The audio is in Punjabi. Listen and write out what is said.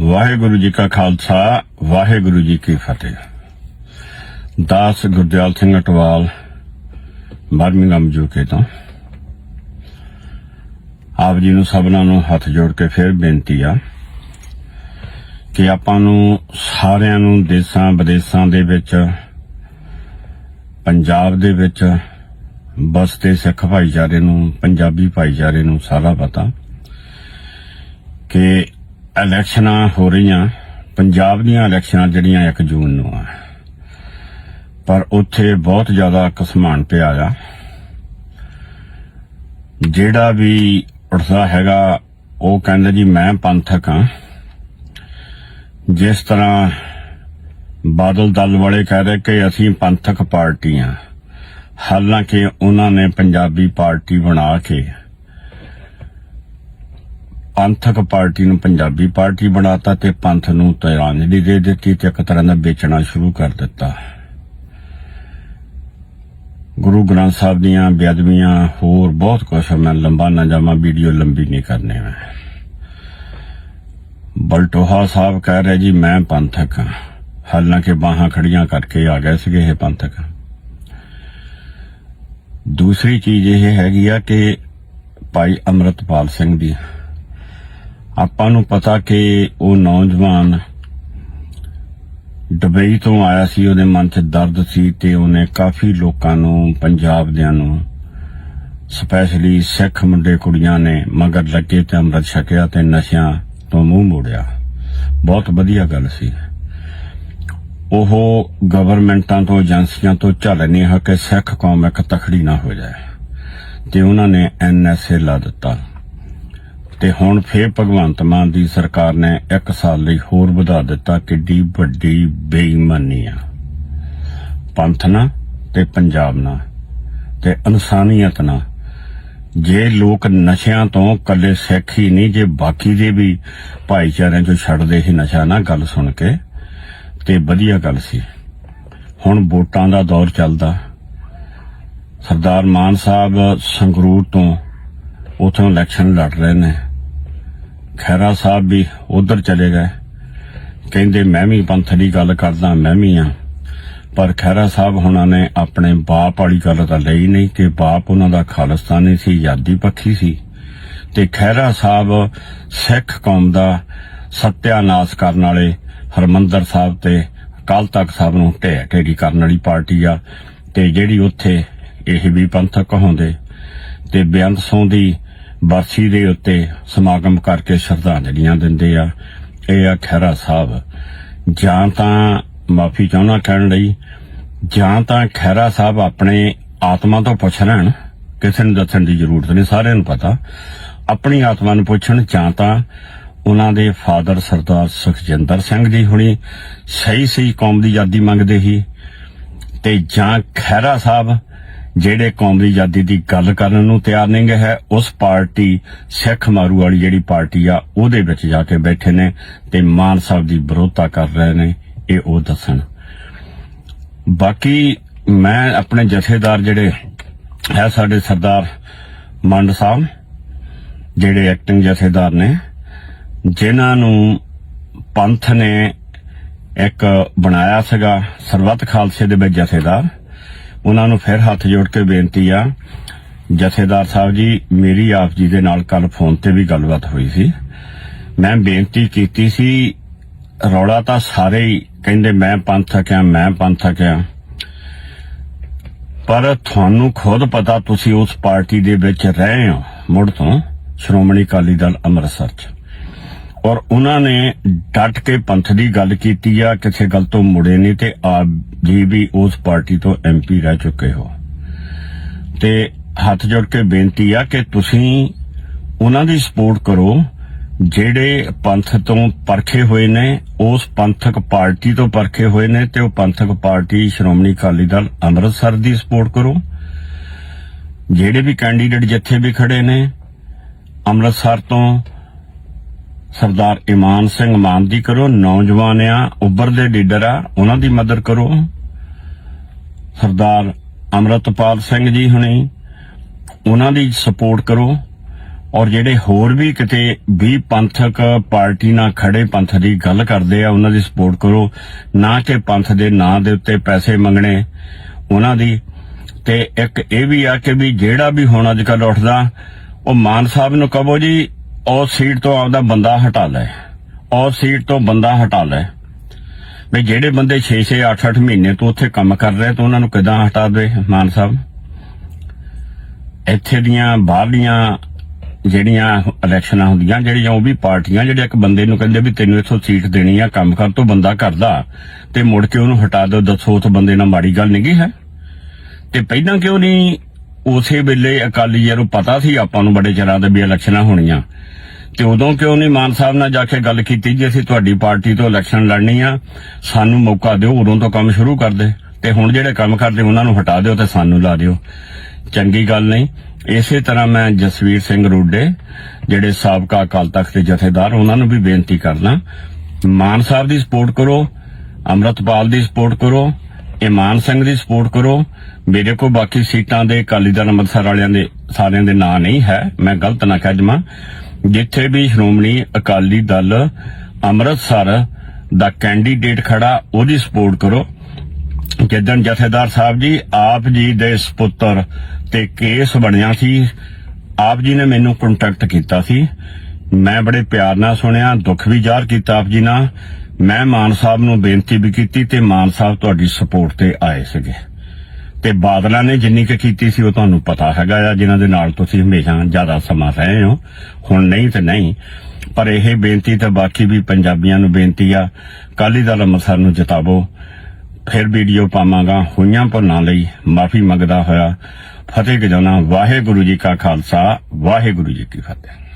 ਵਾਹਿਗੁਰੂ ਜੀ ਕਾ ਖਾਲਸਾ, ਵਾਹਿਗੁਰੂ ਜੀ ਕੀ ਫਤਿਹ। ਦਾਸ ਗੁਰਦਿਆਲ ਸਿੰਘ ਅਟਵਾਲ ਬਰਮਿੰਗਮ ਯੂਕੇ ਤੋਂ। ਆਪ ਜੀ ਨੂੰ ਸਭਨਾਂ ਨੂੰ ਹੱਥ ਜੋੜ ਕੇ ਫਿਰ ਬੇਨਤੀ ਆ ਕਿ ਆਪਾਂ ਨੂੰ ਸਾਰਿਆਂ ਨੂੰ ਦੇਸਾਂ ਵਿਦੇਸਾਂ ਦੇ ਵਿੱਚ, ਪੰਜਾਬ ਦੇ ਵਿੱਚ ਬਸਦੇ ਸਿੱਖ ਭਾਈਚਾਰੇ ਨੂੰ, ਪੰਜਾਬੀ ਭਾਈਚਾਰੇ ਨੂੰ ਸਾਰਾ ਪਤਾ ਕਿ ਇਲੈਕਸ਼ਨਾਂ ਹੋ ਰਹੀਆਂ, ਪੰਜਾਬ ਦੀਆਂ ਇਲੈਕਸ਼ਨਾਂ ਜਿਹੜੀਆਂ 1 ਜੂਨ ਨੂੰ ਆ। ਪਰ ਉੱਥੇ ਬਹੁਤ ਜ਼ਿਆਦਾ ਕਸਮਾਨ ਪਿਆ ਆ। ਜਿਹੜਾ ਵੀ ਉੱਠਦਾ ਹੈਗਾ, ਉਹ ਕਹਿੰਦਾ ਜੀ, ਮੈਂ ਪੰਥਕ ਹਾਂ। ਜਿਸ ਤਰ੍ਹਾਂ ਬਾਦਲ ਦਲ ਵਾਲੇ ਕਹਿ ਰਹੇ ਕਿ ਅਸੀਂ ਪੰਥਕ ਪਾਰਟੀ ਹਾਂ ਹਾਲਾਂਕਿ ਉਹਨਾਂ ਨੇ ਪੰਜਾਬੀ ਪਾਰਟੀ ਬਣਾ ਕੇ ਪੰਥਕ ਪਾਰਟੀ ਨੂੰ ਪੰਜਾਬੀ ਪਾਰਟੀ ਬਣਾਤਾ ਤੇ ਪੰਥ ਨੂੰ ਤਿਰਾਂਜਲੀ ਦੇ ਦਿੱਤੀ ਤੇ ਇੱਕ ਤਰ੍ਹਾਂ ਦਾ ਵੇਚਣਾ ਸ਼ੁਰੂ ਕਰ ਦਿੱਤਾ। ਗੁਰੂ ਗ੍ਰੰਥ ਸਾਹਿਬ ਦੀਆਂ ਬੇਅਦਬੀਆਂ, ਹੋਰ ਬਹੁਤ ਕੁਝ ਮੈਂ ਲੰਬਾ ਨਾ ਜਾਵਾਂ, ਵੀਡੀਓ ਲੰਬੀ ਨਹੀਂ ਕਰਨੀ ਮੈਂ। ਬਲਟੋਹਾ ਸਾਹਿਬ ਕਹਿ ਰਿਹਾ, ਜੀ, ਮੈਂ ਪੰਥਕ ਹਾਂ। ਹਾਲਾਂਕਿ ਬਾਹਾਂ ਖੜੀਆਂ ਕਰਕੇ ਆ ਗਏ ਸੀਗੇ ਇਹ ਪੰਥਕ। ਦੂਸਰੀ ਚੀਜ਼ ਇਹ ਹੈਗੀ ਆ ਕਿ ਭਾਈ ਅਮਰਤਪਾਲ ਸਿੰਘ ਦੀ ਆਪਾਂ ਨੂੰ ਪਤਾ ਕਿ ਉਹ ਨੌਜਵਾਨ ਦੁਬਈ ਤੋਂ ਆਇਆ ਸੀ, ਉਹਦੇ ਮਨ 'ਚ ਦਰਦ ਸੀ ਤੇ ਉਹਨੇ ਕਾਫੀ ਲੋਕਾਂ ਨੂੰ, ਪੰਜਾਬ ਦਿਆਂ ਨੂੰ, ਸਪੈਸ਼ਲੀ ਸਿੱਖ ਮੁੰਡੇ ਕੁੜੀਆਂ ਨੇ, ਮਗਰ ਲੱਗੇ ਤੇ ਅੰਮ੍ਰਿਤ ਛਕਿਆ ਤੇ ਨਸ਼ਿਆਂ ਤੋਂ ਮੂੰਹ ਮੋੜਿਆ। ਬਹੁਤ ਵਧੀਆ ਗੱਲ ਸੀ। ਉਹ ਗਵਰਨਮੈਂਟਾਂ ਤੋਂ, ਏਜੰਸੀਆਂ ਤੋਂ ਝੱਲ ਨਹੀਂ ਹੈ ਕਿ ਸਿੱਖ ਕੌਮ ਇੱਕ ਤਖੜੀ ਨਾ ਹੋ ਜਾਏ। ਤੇ ਉਹਨਾਂ ਨੇ ਐਨਐਸਏ ਲਾ ਦਿੱਤਾ। ਤੇ ਹੁਣ ਫੇਰ ਭਗਵੰਤ ਮਾਨ ਦੀ ਸਰਕਾਰ ਨੇ 1 ਸਾਲ ਲਈ ਹੋਰ ਵਧਾ ਦਿੱਤਾ ਕਿੱਡੀ ਵੱਡੀ ਬੇਈਮਾਨੀ ਆ। ਪੰਥ ਨਾਲ ਤੇ ਪੰਜਾਬ ਨਾਲ ਤੇ ਇਨਸਾਨੀਅਤ ਨਾਲ ਜੇ ਲੋਕ ਨਸ਼ਿਆਂ ਤੋਂ ਕੱਲੇ ਸਿੱਖ ਹੀ ਨਹੀਂ, ਜੇ ਬਾਕੀ ਦੇ ਵੀ ਭਾਈਚਾਰਿਆਂ ਚੋਂ ਛੱਡਦੇ ਹੀ ਨਸ਼ਾ ਨਾ, ਗੱਲ ਸੁਣ ਕੇ, ਤੇ ਵਧੀਆ ਗੱਲ ਸੀ। ਹੁਣ ਵੋਟਾਂ ਦਾ ਦੌਰ ਚੱਲਦਾ। ਸਰਦਾਰ ਮਾਨ ਸਾਹਿਬ ਸੰਗਰੂਰ ਤੋਂ ਉਥੋਂ ਇਲੈਕਸ਼ਨ ਲੜ ਰਹੇ ਨੇ। ਖੈਰਾ ਸਾਹਿਬ ਵੀ ਉਧਰ ਚਲੇ ਗਏ। ਕਹਿੰਦੇ, ਮੈਂ ਵੀ ਪੰਥ ਦੀ ਗੱਲ ਕਰਦਾ, ਮੈਂ ਵੀ ਆ। ਪਰ ਖੈਰਾ ਸਾਹਿਬ ਹੁਣਾਂ ਨੇ ਆਪਣੇ ਬਾਪ ਵਾਲੀ ਗੱਲ ਤਾਂ ਲਈ ਨਹੀਂ ਕਿ ਬਾਪ ਉਹਨਾਂ ਦਾ ਖਾਲਿਸਤਾਨੀ ਸੀ, ਯਾਦੀ ਪੱਖੀ ਸੀ। ਤੇ ਖੈਰਾ ਸਾਹਿਬ ਸਿੱਖ ਕੌਮ ਦਾ ਸਤਿਆਨਾਸ ਕਰਨ ਵਾਲੇ ਹਰਮੰਦਰ ਸਾਹਿਬ ਤੇ ਅਕਾਲ ਤਖਤ ਸਾਹਿਬ ਨੂੰ ਢਹਿ ਢੇਰੀ ਕਰਨ ਵਾਲੀ ਪਾਰਟੀ ਆ ਤੇ ਜਿਹੜੀ ਉੱਥੇ ਇਹ ਵੀ ਪੰਥਕ ਕਹਾਉਂਦੇ ਤੇ ਬੇਅੰਤ ਸੋਂ ਦੀ ਬਰਸੀ ਦੇ ਉੱਤੇ ਸਮਾਗਮ ਕਰਕੇ ਸ਼ਰਧਾਂਜਲੀਆਂ ਦਿੰਦੇ ਆ। ਇਹ ਆ ਖੈਰਾ ਸਾਹਿਬ। ਜਾਂ ਤਾਂ ਮਾਫੀ ਚਾਹਣਾ ਕਹਿਣ ਲਈ, ਜਾਂ ਤਾਂ ਖੈਰਾ ਸਾਹਿਬ ਆਪਣੇ ਆਤਮਾ ਤੋਂ ਪੁੱਛ ਲੈਣ। ਕਿਸੇ ਨੂੰ ਦੱਸਣ ਦੀ ਜ਼ਰੂਰਤ ਨਹੀਂ, ਸਾਰਿਆਂ ਨੂੰ ਪਤਾ। ਆਪਣੀ ਆਤਮਾ ਨੂੰ ਪੁੱਛਣ, ਜਾਂ ਤਾਂ ਉਹਨਾਂ ਦੇ ਫਾਦਰ ਸਰਦਾਰ ਸੁਖਜਿੰਦਰ ਸਿੰਘ ਜੀ ਹੁਣੀ ਸਹੀ ਸਹੀ ਕੌਮ ਦੀ ਆਜ਼ਾਦੀ ਮੰਗਦੇ ਸੀ। ਤੇ ਜਾਂ ਖੈਰਾ ਸਾਹਿਬ ਜਿਹੜੇ ਕੌਮ ਦੀ ਆਜ਼ਾਦੀ ਦੀ ਗੱਲ ਕਰਨ ਨੂੰ ਤਿਆਰ ਨਹੀਂ ਗਏ ਹੈ, ਉਸ ਪਾਰਟੀ ਸਿੱਖ ਮਾਰੂ ਵਾਲੀ ਜਿਹੜੀ ਪਾਰਟੀ ਆ, ਉਹਦੇ ਵਿੱਚ ਜਾ ਕੇ ਬੈਠੇ ਨੇ ਤੇ ਮਾਨ ਸਾਹਿਬ ਦੀ ਵਿਰੋਧਤਾ ਕਰ ਰਹੇ ਨੇ, ਇਹ ਉਹ ਦੱਸਣ। ਬਾਕੀ ਮੈਂ ਆਪਣੇ ਜਥੇਦਾਰ ਜਿਹੜੇ ਹੈ, ਸਾਡੇ ਸਰਦਾਰ ਮੰਡ ਸਾਹਿਬ, ਜਿਹੜੇ ਐਕਟਿੰਗ ਜਥੇਦਾਰ ਨੇ, ਜਿਨ੍ਹਾਂ ਨੂੰ ਪੰਥ ਨੇ ਇੱਕ ਬਣਾਇਆ ਸੀਗਾ ਸਰਬੱਤ ਖਾਲਸੇ ਦੇ ਵਿੱਚ ਜਥੇਦਾਰ ਉਹਨਾਂ ਨੂੰ ਫਿਰ ਹੱਥ ਜੋੜ ਕੇ ਬੇਨਤੀ ਆ, ਜਥੇਦਾਰ ਸਾਹਿਬ ਜੀ, ਮੇਰੀ ਆਪ ਜੀ ਦੇ ਨਾਲ ਕੱਲ ਫੋਨ ਤੇ ਵੀ ਗੱਲਬਾਤ ਹੋਈ ਸੀ। ਮੈਂ ਬੇਨਤੀ ਕੀਤੀ ਸੀ, ਰੌਲਾ ਤਾਂ ਸਾਰੇ ਹੀ ਕਹਿੰਦੇ ਮੈਂ ਪੰਥਕ ਆ ਮੈਂ ਪੰਥਕ ਆ ਪਰ ਤੁਹਾਨੂੰ ਖੁਦ ਪਤਾ ਤੁਸੀਂ ਉਸ ਪਾਰਟੀ ਦੇ ਵਿੱਚ ਰਹੇ ਹੋ, ਮੁੜ ਤੋਂ ਸ਼੍ਰੋਮਣੀ ਅਕਾਲੀ ਦਲ ਅੰਮ੍ਰਿਤਸਰ ਚ। ਔਰ ਉਹਨਾਂ ਨੇ ਡਟ ਕੇ ਪੰਥ ਦੀ ਗੱਲ ਕੀਤੀ ਆ, ਕਿਸੇ ਗੱਲ ਤੋਂ ਮੁੜੇ ਨਹੀਂ ਤੇ ਆਪ ਜੀ ਵੀ ਉਸ ਪਾਰਟੀ ਤੋਂ ਐਮਪੀ ਰਹਿ ਚੁੱਕੇ ਹੋ। ਤੇ ਹੱਥ ਜੋੜ ਕੇ ਬੇਨਤੀ ਆ ਕਿ ਤੁਸੀਂ ਉਹਨਾਂ ਦੀ ਸਪੋਰਟ ਕਰੋ, ਜਿਹੜੇ ਪੰਥ ਤੋਂ ਪਰਖੇ ਹੋਏ ਨੇ, ਉਸ ਪੰਥਕ ਪਾਰਟੀ ਤੋਂ ਪਰਖੇ ਹੋਏ ਨੇ ਤੇ ਉਹ ਪੰਥਕ ਪਾਰਟੀ ਸ਼੍ਰੋਮਣੀ ਅਕਾਲੀ ਦਲ ਅੰਮ੍ਰਿਤਸਰ ਦੀ ਸਪੋਰਟ ਕਰੋ। ਜਿਹੜੇ ਵੀ ਕੈਂਡੀਡੇਟ ਜਿੱਥੇ ਵੀ ਖੜੇ ਨੇ, ਅੰਮ੍ਰਿਤਸਰ ਤੋਂ ਸਰਦਾਰ ਇਮਾਨ ਸਿੰਘ ਮਾਨ ਦੀ ਕਰੋ ਨੌਜਵਾਨ ਆ ਉੱਭਰਦੇ ਲੀਡਰ ਆ ਉਹਨਾਂ ਦੀ ਮਦਦ ਕਰੋ। ਸਰਦਾਰ ਅਮਰਤਪਾਲ ਸਿੰਘ ਜੀ ਹੁਣੀ, ਉਹਨਾਂ ਦੀ ਸਪੋਰਟ ਕਰੋ। ਔਰ ਜਿਹੜੇ ਹੋਰ ਵੀ ਕਿਤੇ ਵੀ ਪੰਥਕ ਪਾਰਟੀ ਨਾਲ ਖੜੇ ਪੰਥ ਦੀ ਗੱਲ ਕਰਦੇ ਆ, ਉਹਨਾਂ ਦੀ ਸਪੋਰਟ ਕਰੋ। ਨਾ ਕਿ ਪੰਥ ਦੇ ਨਾਂ ਦੇ ਉੱਤੇ ਪੈਸੇ ਮੰਗਣੇ ਉਹਨਾਂ ਦੀ। ਤੇ ਇੱਕ ਇਹ ਵੀ ਆ ਕਿ ਵੀ ਜਿਹੜਾ ਵੀ ਹੁਣ ਅੱਜ ਕੱਲ ਉੱਠਦਾ, ਉਹ ਮਾਨ ਸਾਹਿਬ ਨੂੰ ਕਹੋ ਜੀ ਉਸ ਸੀਟ ਤੋਂ ਆਪਦਾ ਬੰਦਾ ਹਟਾ ਲੈ। ਉਸ ਸੀਟ ਤੋਂ ਬੰਦਾ ਹਟਾ ਲੈ। ਵੀ ਜਿਹੜੇ ਬੰਦੇ 6-6 8-8 ਮਹੀਨੇ ਤੋਂ ਉੱਥੇ ਕੰਮ ਕਰ ਰਹੇ, ਤਾਂ ਉਹਨਾਂ ਨੂੰ ਕਿਦਾਂ ਹਟਾ ਦੇ ਮਾਨ ਸਾਹਿਬ? ਇੱਥੇ ਦੀਆਂ ਬਾਹਰਲੀਆਂ ਜਿਹੜੀਆਂ ਇਲੈਕਸ਼ਨਾਂ ਹੁੰਦੀਆਂ, ਜਿਹੜੀਆਂ ਉਹ ਵੀ ਪਾਰਟੀਆਂ, ਜਿਹੜੇ ਇੱਕ ਬੰਦੇ ਨੂੰ ਕਹਿੰਦੇ ਵੀ ਤੈਨੂੰ ਇੱਥੋਂ ਸੀਟ ਦੇਣੀ ਆ, ਕੰਮ ਕਰ, ਤੋਂ ਬੰਦਾ ਕਰਦਾ, ਤੇ ਮੁੜ ਕੇ ਉਹਨੂੰ ਹਟਾ ਦਿਓ, ਦੱਸੋ ਉਸ ਬੰਦੇ ਨਾਲ ਮਾੜੀ ਗੱਲ ਨਹੀਂ ਹੈ? ਤੇ ਪਹਿਲਾਂ ਕਿਉਂ ਨਹੀਂ ਉਸੇ ਵੇਲੇ ਅਕਾਲੀ ਜੀ ਨੂੰ ਪਤਾ ਸੀ ਆਪਾਂ ਨੂੰ ਬੜੇ ਚਿਰਾਂ ਦੇ ਵੀ ਇਲੈਕਸ਼ਨਾਂ ਹੋਣੀਆਂ। ਤੇ ਉਦੋਂ ਕਿਉਂ ਨਹੀਂ ਮਾਨ ਸਾਹਿਬ ਨਾਲ ਜਾ ਕੇ ਗੱਲ ਕੀਤੀ ਜੇ, ਅਸੀਂ ਤੁਹਾਡੀ ਪਾਰਟੀ ਤੋਂ ਇਲੈਕਸ਼ਨ ਲੜਨੀ ਆ, ਸਾਨੂੰ ਮੌਕਾ ਦਿਓ, ਉਦੋਂ ਤੋਂ ਕੰਮ ਸ਼ੁਰੂ ਕਰ ਦੇ। ਤੇ ਹੁਣ ਜਿਹੜੇ ਕੰਮ ਕਰਦੇ, ਉਹਨਾਂ ਨੂੰ ਹਟਾ ਦਿਓ ਤੇ ਸਾਨੂੰ ਲਾ ਦਿਓ। ਚੰਗੀ ਗੱਲ ਨਹੀਂ। ਇਸੇ ਤਰ੍ਹਾਂ ਮੈਂ ਜਸਵੀਰ ਸਿੰਘ ਰੋਡੇ, ਜਿਹੜੇ ਸਾਬਕਾ ਅਕਾਲ ਤਖਤ ਦੇ ਜਥੇਦਾਰ, ਉਹਨਾਂ ਨੂੰ ਵੀ ਬੇਨਤੀ ਕਰਨਾ ਮਾਨ ਸਾਹਿਬ ਦੀ ਸਪੋਰਟ ਕਰੋ, ਅੰਮ੍ਰਿਤਪਾਲ ਦੀ ਸਪੋਰਟ ਕਰੋ ਇਮਾਨ ਸਿੰਘ ਦੀ ਸਪੋਰਟ ਕਰੋ। ਮੇਰੇ ਕੋਲ ਬਾਕੀ ਸੀਟਾਂ ਦੇ ਅਕਾਲੀ ਦਲ ਅੰਮ੍ਰਿਤਸਰ ਵਾਲਿਆਂ ਦੇ, ਸਾਰਿਆਂ ਦੇ ਨਾਂ ਨਹੀਂ ਹੈ। ਮੈਂ ਗਲਤ ਨਾ ਕਹਿ ਜਾਵਾਂ ਜਿੱਥੇ ਵੀ ਸ਼੍ਰੋਮਣੀ ਅਕਾਲੀ ਦਲ ਅੰਮ੍ਰਿਤਸਰ ਦਾ ਕੈਂਡੀਡੇਟ ਖੜਾ, ਉਹਦੀ ਸਪੋਰਟ ਕਰੋ। ਜਿੱਦਣ ਜਥੇਦਾਰ ਸਾਹਿਬ ਜੀ, ਆਪ ਜੀ ਦੇ ਸੁਪੁੱਤਰ ਤੇ ਕੇਸ ਬਣਿਆ ਸੀ, ਆਪ ਜੀ ਨੇ ਮੈਨੂੰ ਕੰਟੈਕਟ ਕੀਤਾ ਸੀ। ਮੈਂ ਬੜੇ ਪਿਆਰ ਨਾਲ ਸੁਣਿਆ, ਦੁੱਖ ਵੀ ਜ਼ਾਹਰ ਕੀਤਾ ਆਪ ਜੀ ਨਾਲ। ਮੈਂ ਮਾਨ ਸਾਹਿਬ ਨੂੰ ਬੇਨਤੀ ਵੀ ਕੀਤੀ ਤੇ ਮਾਨ ਸਾਹਿਬ ਤੁਹਾਡੀ ਸਪੋਰਟ ਤੇ ਆਏ ਸੀਗੇ। ਤੇ ਬਾਦਲਾਂ ਨੇ ਜਿੰਨੀ ਕੁ ਕੀਤੀ ਸੀ ਉਹ ਤੁਹਾਨੂੰ ਪਤਾ ਹੈਗਾ ਆ, ਜਿਨ੍ਹਾਂ ਦੇ ਨਾਲ ਤੁਸੀਂ ਹਮੇਸ਼ਾ ਜ਼ਿਆਦਾ ਸਮਾਂ ਰਹੇ ਹੋ। ਹੁਣ ਨਹੀਂ ਤੇ ਨਹੀਂ, ਪਰ ਇਹ ਬੇਨਤੀ ਤਾਂ ਬਾਕੀ ਵੀ ਪੰਜਾਬੀਆਂ ਨੂੰ ਬੇਨਤੀ ਆ ਕਾਲੀ ਦਲ ਅੰਮ੍ਰਿਤਸਰ ਨੂੰ ਜਿਤਾਵੋ। ਫਿਰ ਵੀਡੀਓ ਪਾਵਾਂਗਾ ਹੋਈਆਂ ਭੁੱਲਾਂ ਲਈ। ਮਾਫੀ ਮੰਗਦਾ ਹੋਇਆ, ਫਤਿਹ ਗਜਾਉਣਾ ਵਾਹਿਗੁਰੂ ਜੀ ਕਾ ਖਾਲਸਾ, ਵਾਹਿਗੁਰੂ ਜੀ ਕੀ ਫਤਿਹ।